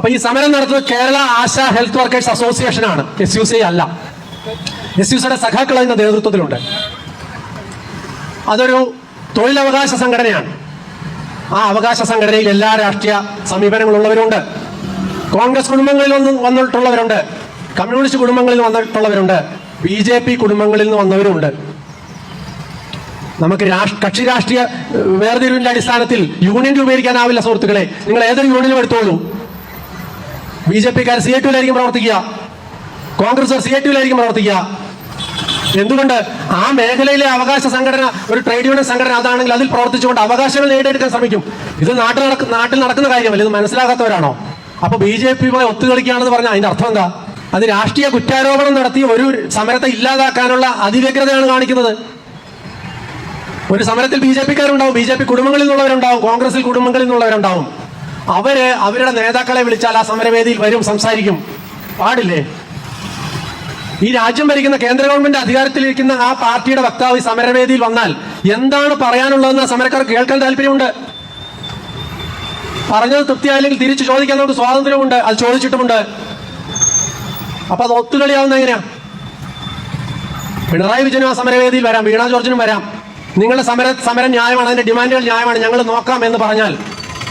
അപ്പൊ ഈ സമരം നടത്തുന്നത് Kerala Asha health workers association ആണ്. എസ് യു സി അല്ല. എസ് യു സിയുടെ സഖാക്കൾ അതിന്റെ നേതൃത്വത്തിലുണ്ട്. അതൊരു തൊഴിലവകാശ സംഘടനയാണ്. ആ അവകാശ സംഘടനയിൽ എല്ലാ രാഷ്ട്രീയ സമീപനങ്ങളുള്ളവരുണ്ട്. കോൺഗ്രസ് കുടുംബങ്ങളിൽ നിന്ന് വന്നിട്ടുള്ളവരുണ്ട്. കമ്മ്യൂണിസ്റ്റ് കുടുംബങ്ങളിൽ വന്നിട്ടുള്ളവരുണ്ട്. ബി ജെ പി കുടുംബങ്ങളിൽ നിന്ന് വന്നവരുണ്ട് നമുക്ക് കക്ഷി രാഷ്ട്രീയ വേർതിരിവിന്റെ അടിസ്ഥാനത്തിൽ യൂണിയൻ രൂപീകരിക്കാനാവില്ല സുഹൃത്തുക്കളെ. നിങ്ങൾ ഏതൊരു യൂണിയനും എടുത്തോളൂ. ബി ജെ പിക്കാർ സി എ ടുവിലായിരിക്കും പ്രവർത്തിക്കുക. കോൺഗ്രസ് സി എ ടുവിലായിരിക്കും പ്രവർത്തിക്കുക. എന്തുകൊണ്ട് ആ മേഖലയിലെ അവകാശ സംഘടന ഒരു ട്രേഡ് യൂണിയൻ സംഘടന അതാണെങ്കിൽ അതിൽ പ്രവർത്തിച്ചുകൊണ്ട് അവകാശങ്ങൾ നേടിയെടുക്കാൻ ശ്രമിക്കും. ഇത് നാട്ടിൽ നടക്ക നാട്ടിൽ നടക്കുന്ന കാര്യമല്ല ഇത് മനസ്സിലാകാത്തവരാണോ? അപ്പൊ ബി ജെ പിയുമായി ഒത്തുകളിക്കുകയാണെന്ന് പറഞ്ഞാൽ അതിന്റെ അർത്ഥം എന്താ? അത് രാഷ്ട്രീയ കുറ്റാരോപണം നടത്തി ഒരു സമരത്തെ ഇല്ലാതാക്കാനുള്ള അതിവ്യഗ്രതയാണ് കാണിക്കുന്നത്. ഒരു സമരത്തിൽ ബി ജെ പിക്കാരുണ്ടാവും ബി ജെ പി കുടുംബങ്ങളിൽ നിന്നുള്ളവരുണ്ടാവും കോൺഗ്രസിൽ കുടുംബങ്ങളിൽ നിന്നുള്ളവരുണ്ടാവും. അവർ അവരുടെ നേതാക്കളെ വിളിച്ചാൽ ആ സമരവേദിയിൽ വരും സംസാരിക്കും. പാടില്ലേ? ഈ രാജ്യം ഭരിക്കുന്ന കേന്ദ്ര ഗവൺമെന്റ് അധികാരത്തിലിരിക്കുന്ന ആ പാർട്ടിയുടെ വക്താവ് ഈ സമരവേദിയിൽ വന്നാൽ എന്താണ് പറയാനുള്ളതെന്ന് സമരക്കാർ കേൾക്കാൻ താല്പര്യമുണ്ട്? പറഞ്ഞത് തൃപ്തിയായില്ലെങ്കിൽ തിരിച്ചു ചോദിക്കാൻ നമുക്ക് സ്വാതന്ത്ര്യമുണ്ട്. അത് ചോദിച്ചിട്ടുമുണ്ട്. അപ്പൊ അത് ഒത്തുകളിയാവുന്ന എങ്ങനെയാ? പിണറായി വിജയനും ആ സമരവേദിയിൽ വരാം. വീണ ജോർജിനും വരാം. നിങ്ങളുടെ സമര സമരം ന്യായമാണ് അതിന്റെ ഡിമാൻഡുകൾ ന്യായമാണ്. ഞങ്ങൾ നോക്കാം എന്ന് പറഞ്ഞാൽ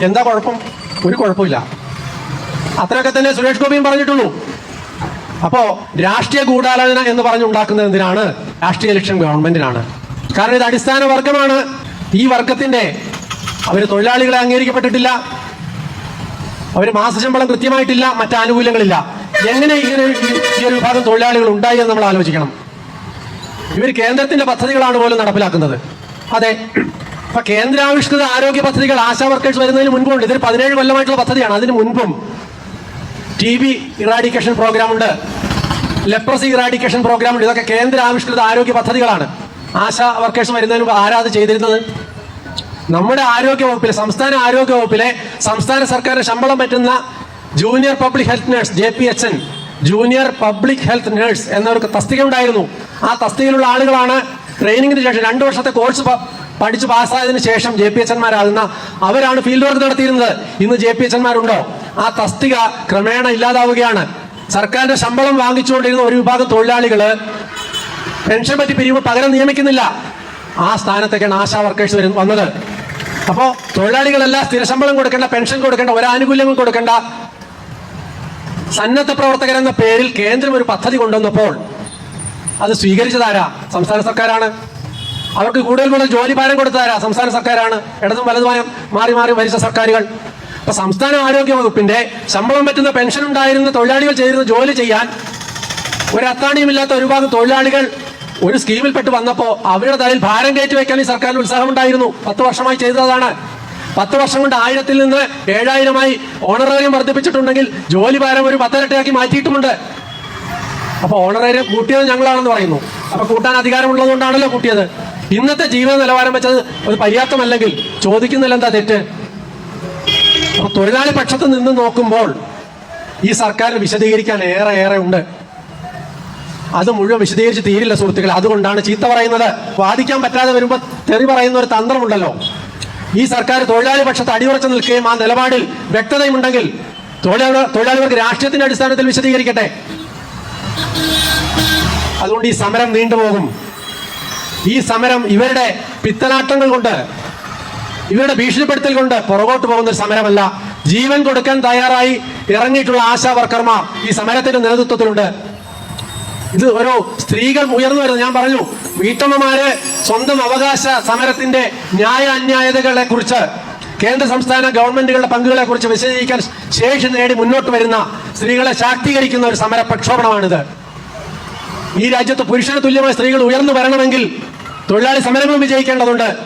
എന്താ കുഴപ്പം? ഒരു കുഴപ്പമില്ല. അത്രയൊക്കെ തന്നെ സുരേഷ് ഗോപിയും പറഞ്ഞിട്ടുള്ളൂ. അപ്പോ രാഷ്ട്രീയ ഗൂഢാലോചന എന്ന് പറഞ്ഞുണ്ടാക്കുന്നത് എന്തിനാണ്? രാഷ്ട്രീയ ലക്ഷ്യം ഗവൺമെന്റിനാണ്. കാരണം ഇത് അടിസ്ഥാന വർഗമാണ്. ഈ വർഗത്തിന്റെ അവർ തൊഴിലാളികളെ അംഗീകരിക്കപ്പെട്ടിട്ടില്ല. അവർ മാസശമ്പളം കൃത്യമായിട്ടില്ല. മറ്റ് ആനുകൂല്യങ്ങളില്ല. എങ്ങനെ ഇങ്ങനെ ഈ- ഒരു വിഭാഗം തൊഴിലാളികൾ ഉണ്ടായി എന്ന് നമ്മൾ ആലോചിക്കണം. ഇവർ കേന്ദ്രത്തിന്റെ പദ്ധതികളാണ് പോലും നടപ്പിലാക്കുന്നത്. അതെ. അപ്പൊ കേന്ദ്രാവിഷ്കൃത ആരോഗ്യ പദ്ധതികൾ ആശാ വർക്കേഴ്സ് വരുന്നതിന് മുൻപുണ്ട്. ഇതൊരു പതിനേഴ് കൊല്ലമായിട്ടുള്ള പദ്ധതിയാണ്. അതിന് മുൻപും ടി ബി ഇറാഡിക്കേഷൻ പ്രോഗ്രാം ഉണ്ട് ലെപ്രസി ഇറാഡിക്കേഷൻ പ്രോഗ്രാം ഉണ്ട് ഇതൊക്കെ കേന്ദ്ര ആവിഷ്കൃത ആരോഗ്യ പദ്ധതികളാണ്. ആശാ വർക്കേഴ്സ് വരുന്നതിന് മുമ്പ് ആരാ അത് ചെയ്തിരുന്നത്? നമ്മുടെ ആരോഗ്യ വകുപ്പിലെ സംസ്ഥാന ആരോഗ്യ വകുപ്പിലെ സംസ്ഥാന സർക്കാരിന് ശമ്പളം പറ്റുന്ന junior public health nurse J P H N junior public health nurse എന്നവർക്ക് തസ്തിക ഉണ്ടായിരുന്നു ആ തസ്തികയിലുള്ള ആളുകളാണ് ട്രെയിനിങ്ങിന് ശേഷം രണ്ടു വർഷത്തെ കോഴ്സ് പഠിച്ച് പാസ്സായതിനു ശേഷം ജെ പി എച്ച് അവരാണ് ഫീൽഡ് വർക്ക് നടത്തിയിരുന്നത്. ഇന്ന് ജെ പി എച്ച് ആ തസ്തിക ക്രമേണ ഇല്ലാതാവുകയാണ്. സർക്കാരിന്റെ ശമ്പളം വാങ്ങിച്ചുകൊണ്ടിരുന്ന ഒരു വിഭാഗം തൊഴിലാളികൾ പെൻഷൻ പറ്റി പിരിവ് പകരം നിയമിക്കുന്നില്ല. ആ സ്ഥാനത്തേക്കാണ് ആശാ വർക്കേഴ്സ് വരും വന്നത്. അപ്പോ തൊഴിലാളികളെല്ലാം സ്ഥിരശമ്പളം കൊടുക്കേണ്ട പെൻഷൻ കൊടുക്കേണ്ട ഒരാനുകൂല്യങ്ങൾ കൊടുക്കേണ്ട സന്നദ്ധ പ്രവർത്തകർ എന്ന പേരിൽ കേന്ദ്രം ഒരു പദ്ധതി കൊണ്ടുവന്നപ്പോൾ അത് സ്വീകരിച്ചതാരാ? സംസ്ഥാന സർക്കാരാണ്. അവർക്ക് കൂടുതൽ കൂടുതൽ ജോലി ഭാരം സംസ്ഥാന സർക്കാരാണ്. ഇടതും വലതുമായും മാറി മാറി ഭരിച്ച സർക്കാരുകൾ. അപ്പൊ സംസ്ഥാന ആരോഗ്യ വകുപ്പിന്റെ ശമ്പളം പറ്റുന്ന പെൻഷൻ ഉണ്ടായിരുന്ന തൊഴിലാളികൾ ചെയ്തിരുന്ന ജോലി ചെയ്യാൻ ഒരു അത്താണിയുമില്ലാത്ത ഒരുപാട് തൊഴിലാളികൾ ഒരു സ്കീമിൽപ്പെട്ട് വന്നപ്പോ അവരുടെ തലയിൽ ഭാരം കയറ്റി വെക്കാൻ ഈ സർക്കാരിന് ഉത്സാഹമുണ്ടായിരുന്നു. പത്ത് വർഷമായി ചെയ്തതാണ്. പത്ത് വർഷം കൊണ്ട് ആയിരത്തിൽ നിന്ന് ഏഴായിരമായി ഓണറേറിയം വർദ്ധിപ്പിച്ചിട്ടുണ്ടെങ്കിൽ ജോലി ഭാരം ഒരു പത്തരട്ടയാക്കി മാറ്റിയിട്ടുമുണ്ട്. അപ്പൊ ഓണറേറിയം കൂട്ടിയത് ഞങ്ങളാണെന്ന് പറയുന്നു. അപ്പൊ കൂട്ടാൻ അധികാരമുള്ളതുകൊണ്ടാണല്ലോ കൂട്ടിയത്. ഇന്നത്തെ ജീവിത നിലവാരം വെച്ചത് അത് പര്യാപ്തമല്ലെങ്കിൽ ചോദിക്കുന്നില്ല എന്താ തെറ്റ്? അപ്പൊ തൊഴിലാളി പക്ഷത്ത് നിന്ന് നോക്കുമ്പോൾ ഈ സർക്കാർ വിശദീകരിക്കാൻ ഏറെ ഏറെ ഉണ്ട്. അത് മുഴുവൻ വിശദീകരിച്ച് തീരില്ല സുഹൃത്തുക്കൾ അതുകൊണ്ടാണ് ചീത്ത പറയുന്നത്. വാദിക്കാൻ പറ്റാതെ വരുമ്പോൾ തെറി പറയുന്ന ഒരു തന്ത്രമുണ്ടല്ലോ. ഈ സർക്കാർ തൊഴിലാളി പക്ഷത്ത് അടിയുറച്ചു നിൽക്കുകയും ആ നിലപാടിൽ വ്യക്തതയുമുണ്ടെങ്കിൽ തൊഴിലാളി തൊഴിലാളികൾക്ക് രാഷ്ട്രീയത്തിന്റെ അടിസ്ഥാനത്തിൽ വിശദീകരിക്കട്ടെ. അതുകൊണ്ട് ഈ സമരം നീണ്ടുപോകും. ഈ സമരം ഇവരുടെ പിത്തനാട്ടങ്ങൾ കൊണ്ട് ഇവരുടെ ഭീഷണിപ്പെടുത്തൽ കൊണ്ട് പുറകോട്ട് പോകുന്ന ഒരു സമരമല്ല. ജീവൻ കൊടുക്കാൻ തയ്യാറായി ഇറങ്ങിയിട്ടുള്ള ആശാ വർക്കർമാർ ഈ സമരത്തിന്റെ നേതൃത്വത്തിലുണ്ട്. ഇത് ഒരു സ്ത്രീകൾ ഉയർന്നു വരുന്നത് ഞാൻ പറഞ്ഞു വീട്ടമ്മമാര് സ്വന്തം അവകാശ സമരത്തിന്റെ ന്യായ അന്യായതകളെ കുറിച്ച് കേന്ദ്ര സംസ്ഥാന ഗവൺമെന്റുകളുടെ പങ്കുകളെ കുറിച്ച് വിശദീകരിക്കാൻ ശേഷി നേടി മുന്നോട്ട് വരുന്ന സ്ത്രീകളെ ശാക്തീകരിക്കുന്ന ഒരു സമര പ്രക്ഷോഭണമാണിത്. ഈ രാജ്യത്ത് പുരുഷന് തുല്യമായ സ്ത്രീകൾ ഉയർന്നു വരണമെങ്കിൽ തൊഴിലാളി സമരങ്ങളും വിജയിക്കേണ്ടതുണ്ട്.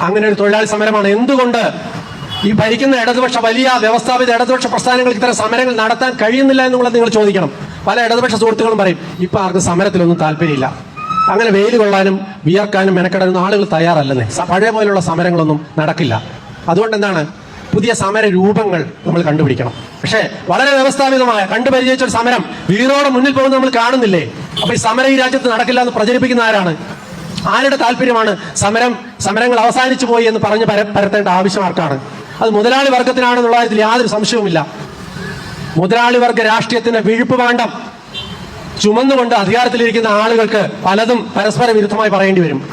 അങ്ങനെ ഒരു തൊഴിലാളി സമരമാണ്. എന്തുകൊണ്ട് ഈ ഭരിക്കുന്ന ഇടതുപക്ഷ വലിയ വ്യവസ്ഥാപിത ഇടതുപക്ഷ പ്രസ്ഥാനങ്ങൾക്ക് ഇത്തരം സമരങ്ങൾ നടത്താൻ കഴിയുന്നില്ല എന്നുള്ളത് നിങ്ങൾ ചോദിക്കണം. പല ഇടതുപക്ഷ സുഹൃത്തുക്കളും പറയും ഇപ്പൊ ആർക്കും സമരത്തിലൊന്നും താല്പര്യമില്ല. അങ്ങനെ വെയിൽ കൊള്ളാനും വിയർക്കാനും മെനക്കെടാനും ആളുകൾ തയ്യാറല്ലെന്നേ. പഴയ പോലുള്ള സമരങ്ങളൊന്നും നടക്കില്ല. അതുകൊണ്ട് എന്താണ്? പുതിയ സമര രൂപങ്ങൾ നമ്മൾ കണ്ടുപിടിക്കണം. പക്ഷേ വളരെ വ്യവസ്ഥാപിതമായ കണ്ടുപരിചയിച്ച ഒരു സമരം വീറോടെ മുന്നിൽ പോകുന്നത് നമ്മൾ കാണുന്നില്ലേ? അപ്പൊ ഈ സമരം ഈ രാജ്യത്ത് നടക്കില്ല എന്ന് പ്രചരിപ്പിക്കുന്ന ആരാണ്? ആരുടെ താല്പര്യമാണ് സമരം സമരങ്ങൾ അവസാനിച്ചു പോയി എന്ന് പറഞ്ഞ് പര- പരത്തേണ്ട ആവശ്യം ആർക്കാണ്? അത് മുതലാളി വർഗത്തിനാണെന്നുള്ള കാര്യത്തിൽ യാതൊരു സംശയവുമില്ല. മുതലാളി വർഗ രാഷ്ട്രീയത്തിന്റെ വിഴുപ്പ് വേണ്ടം ചുമന്നുകൊണ്ട് അധികാരത്തിലിരിക്കുന്ന ആളുകൾക്ക് പലതും പരസ്പര വിരുദ്ധമായി പറയേണ്ടി വരും.